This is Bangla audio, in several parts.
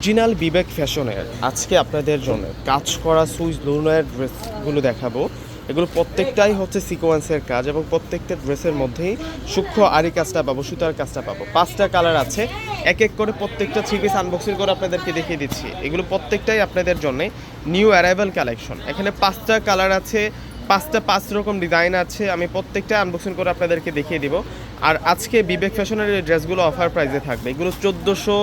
অরিজিনাল বিবেক ফ্যাশনের আজকে আপনাদের জন্য কাজ করা সুইচ লোনের ড্রেসগুলো দেখাবো। এগুলো প্রত্যেকটাই হচ্ছে সিকোয়েন্সের কাজ এবং প্রত্যেকটা ড্রেসের মধ্যেই সূক্ষ্ম আরি কাজটা পাবো, সুতার কাজটা পাবো। পাঁচটা কালার আছে, এক এক করে প্রত্যেকটা থ্রি পিস আনবক্সিং করে আপনাদেরকে দেখিয়ে দিচ্ছি। এগুলো প্রত্যেকটাই আপনাদের জন্য নিউ অ্যারাইভাল কালেকশন এখানে পাঁচটা কালার আছে, পাঁচটা পাঁচ রকম ডিজাইন আছে, আমি প্রত্যেকটা আনবক্সিং করে আপনাদেরকে দেখিয়ে দিব। আর আজকে বিবেক ফ্যাশনের এই ড্রেসগুলো অফার প্রাইসে থাকবে। এগুলো চোদ্দোশো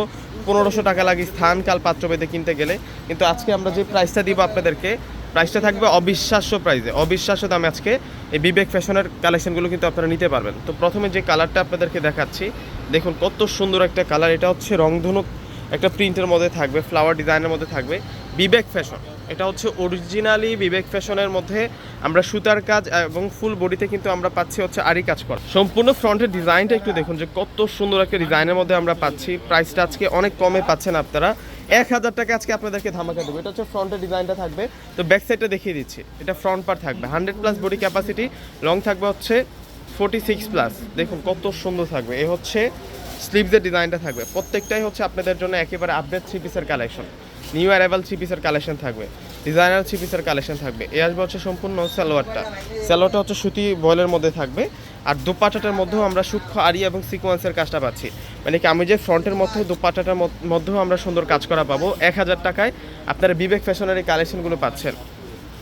পনেরোশো টাকা লাগে স্থান কাল পাত্র বেঁধে কিনতে গেলে। কিন্তু আজকে আমরা যে প্রাইসটা দিব আপনাদেরকে প্রাইসটা থাকবে অবিশ্বাস্য প্রাইসে অবিশ্বাস্য দামে আজকে এই বিবেক ফ্যাশনের কালেকশনগুলো কিন্তু আপনারা নিতে পারবেন। তো প্রথমে যে কালারটা আপনাদেরকে দেখাচ্ছি, দেখুন কত সুন্দর একটা কালার এটা হচ্ছে রংধনুক একটা প্রিন্টের মধ্যে থাকবে ফ্লাওয়ার ডিজাইনের মধ্যে থাকবে। বিবেক ফ্যাশন। এটা হচ্ছে অরিজিনালি বিবেক ফ্যাশনের মধ্যে আমরা সুতার কাজ এবং ফুল বডিতে কিন্তু আমরা পাচ্ছি হচ্ছে আরি কাজ করা। সম্পূর্ণ ফ্রন্টের ডিজাইনটা একটু দেখুন যে কত সুন্দর একটা ডিজাইনের মধ্যে আমরা পাচ্ছি। প্রাইসটা আজকে অনেক কমে পাচ্ছেন আপনারা। এক হাজার টাকা আজকে আপনাদেরকে ধামাকা দেবো। এটা হচ্ছে ফ্রন্টের ডিজাইনটা থাকবে। তো ব্যাক সাইডটা দেখিয়ে দিচ্ছি। এটা ফ্রন্ট পার থাকবে। Hundred plus body capacity long থাকবে হচ্ছে ফোর্টি সিক্স প্লাস দেখুন কত সুন্দর থাকবে। এ হচ্ছে স্লিভসের ডিজাইনটা থাকবে। প্রত্যেকটাই হচ্ছে আপনাদের জন্য একেবারে আপডেট থ্রি পিসের কালেকশন নিউ অ্যারাইভাল থ্রি পিসের কালেকশন থাকবে। ডিজাইনার থ্রি পিসের কালেকশন থাকবে। এ আসবে হচ্ছে সম্পূর্ণ স্যালোয়ারটা সালোয়ারটা হচ্ছে সুতি বয়েলের মধ্যে থাকবে। আর দুপাটাটার মধ্যেও আমরা সূক্ষ্ম আরি এবং সিকোয়েন্সের কাজটা পাচ্ছি। মানে কি, আমি যে ফ্রন্টের মধ্যে, দুপাটাটার মধ্যেও আমরা সুন্দর কাজ করা পাবো। এক হাজার টাকায় আপনারা বিবেক ফ্যাশনের এই কালেকশনগুলো পাচ্ছেন।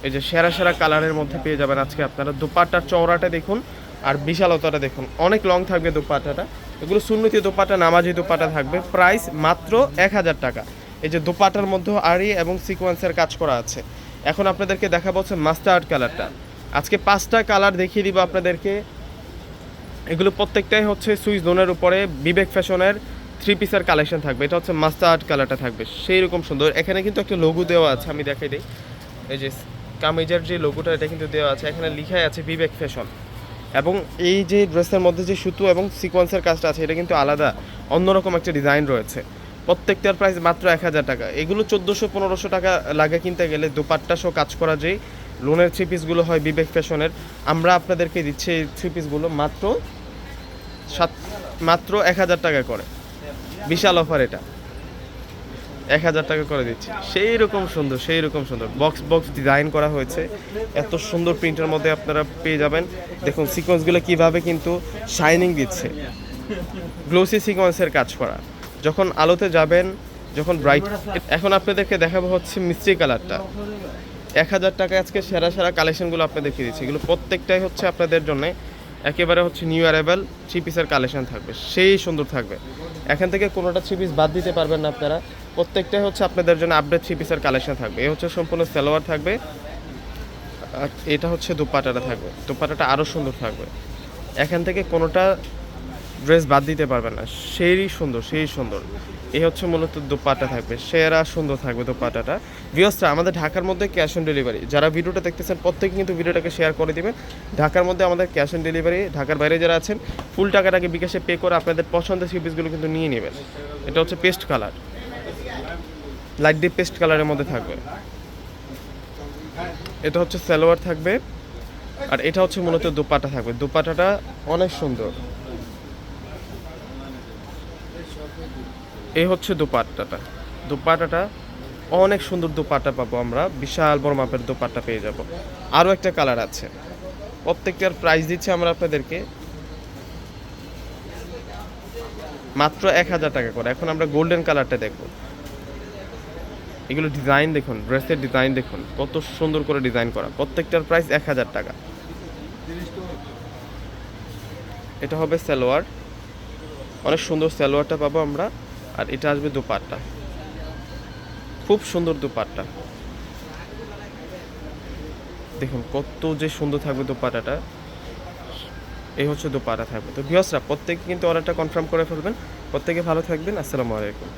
এই যে সেরা সেরা কালারের মধ্যে পেয়ে যাবেন আজকে আপনারা। দুপাট্টার চওড়াটা দেখুন আর বিশালতাটা দেখুন। অনেক লং থাকবে দুপাট্টাটা এগুলো সুন্নতি দোপাটা, নামাজি দোপাটা থাকবে। প্রাইস মাত্র এক হাজার টাকা। এই যে দোপাটার মধ্যেও আড়ি এবং সিকোয়েন্সের কাজ করা আছে। এখন আপনাদেরকে দেখাবো হচ্ছে মাস্টার্ড কালারটা। আজকে পাঁচটা কালার দেখিয়ে দিব আপনাদেরকে। এগুলো প্রত্যেকটাই হচ্ছে সুইচ জোনের উপরে বিবেক ফ্যাশনের থ্রি পিসের কালেকশন থাকবে। এটা হচ্ছে মাস্টার্ড কালারটা থাকবে। সেই রকম সুন্দর। এখানে কিন্তু একটা লোগো দেওয়া আছে, আমি দেখাই দিই। এই যে কামিজের যে লোগোটা, এটা কিন্তু দেওয়া আছে। এখানে লিখাই আছে বিবেক ফ্যাশন। এবং এই যে ড্রেসের মধ্যে যে সুতো এবং সিকোয়েন্সের কাজটা আছে, এটা কিন্তু আলাদা, অন্যরকম একটা ডিজাইন রয়েছে। প্রত্যেকটার প্রাইস মাত্র এক হাজার টাকা। এগুলো চোদ্দোশো, পনেরোশো টাকা লাগে কিনতে গেলে দুপাট্টা সহ কাজ করা যেই লোনের থ্রি পিসগুলো হয় বিবেক ফ্যাশনের, আমরা আপনাদেরকে দিচ্ছি এই থ্রি পিসগুলো মাত্র সাত, মাত্র এক হাজার টাকা করে। বিশাল অফার এটা। এক হাজার টাকা করে দিচ্ছি। সেই রকম সুন্দর সেই রকম সুন্দর। বক্স বক্স ডিজাইন করা হয়েছে। এত সুন্দর প্রিন্টের মধ্যে আপনারা পেয়ে যাবেন। দেখুন সিকোয়েন্সগুলো কীভাবে কিন্তু শাইনিং দিচ্ছে। গ্লোসি সিকোয়েন্সের কাজ করা। যখন আলোতে যাবেন, যখন ব্রাইট এখন আপনাদেরকে দেখাবো হচ্ছে মিস্ত্রি কালারটা। এক হাজার টাকা আজকে সেরা সেরা কালেকশনগুলো দেখিয়ে দিচ্ছি। এগুলো প্রত্যেকটাই হচ্ছে আপনাদের জন্য একেবারে হচ্ছে নিউ অ্যারাইভাল থ্রি পিসের কালেকশন থাকবে। সেই সুন্দর থাকবে। এখান থেকে কোনোটা থ্রি পিস বাদ দিতে পারবেন না আপনারা। প্রত্যেকটাই হচ্ছে আপনাদের জন্য আপডেট থ্রি পিসের কালেকশন থাকবে। এ হচ্ছে সম্পূর্ণ সালোয়ার থাকবে এটা হচ্ছে দুপাটাটা থাকবে। দুপাটাটা আরও সুন্দর থাকবে। এখান থেকে কোনোটা ড্রেস বাদ দিতে পারবেন না। সেই সুন্দর সেই সুন্দর। এই হচ্ছে মূলত দোপাটা থাকবে, সেরা সুন্দর থাকবে দোপাটাটা। ভিওসটা আমাদের ঢাকার মধ্যে ক্যাশ অন ডেলিভারি যারা ভিডিওটা দেখতেছেন, প্রত্যেকে কিন্তু ভিডিওটাকে শেয়ার করে দিবেন। ঢাকার মধ্যে আমাদের ক্যাশ অন ডেলিভারি ঢাকার বাইরে যারা আছেন ফুল টাকাটাকে বিকাশে পে করে আপনাদের পছন্দের সিপিসগুলো কিন্তু নিয়ে নেবেন। এটা হচ্ছে paste colour light deep paste কালারের মধ্যে থাকবে। এটা হচ্ছে সালোয়ার থাকবে আর এটা হচ্ছে মূলত দুপাটা থাকবে। দুপাটাটা অনেক সুন্দর। এই হচ্ছে দুপাট্টাটা। দুপাট্টাটা অনেক সুন্দর দুপাট্টা পাবো আমরা। বিশাল বড় মাপের দুপাট্টা পেয়ে যাব। আরও একটা কালার আছে। প্রত্যেকটার প্রাইস দিচ্ছি আমরা আপনাদেরকে। মাত্র এক হাজার টাকা করে। এখন আমরা গোল্ডেন কালারটা দেখব। এগুলো ডিজাইন দেখুন ড্রেসের ডিজাইন দেখুন, কত সুন্দর করে ডিজাইন করা। প্রত্যেকটার প্রাইস এক হাজার টাকা। এটা হবে সালোয়ার। অনেক সুন্দর সালোয়ারটা পাবো আমরা, আর এটা আসবে দুপাট্টা। খুব সুন্দর দুপাট্টা। দেখুন, কত যে সুন্দর থাকবে দুপাটাটা এই হচ্ছে দুপাটা থাকবে। তো ভিওসরা প্রত্যেকে কিন্তু অর্ডারটা কনফার্ম করে ফেলবেন। প্রত্যেকে ভালো থাকবেন। আসসালামু আলাইকুম।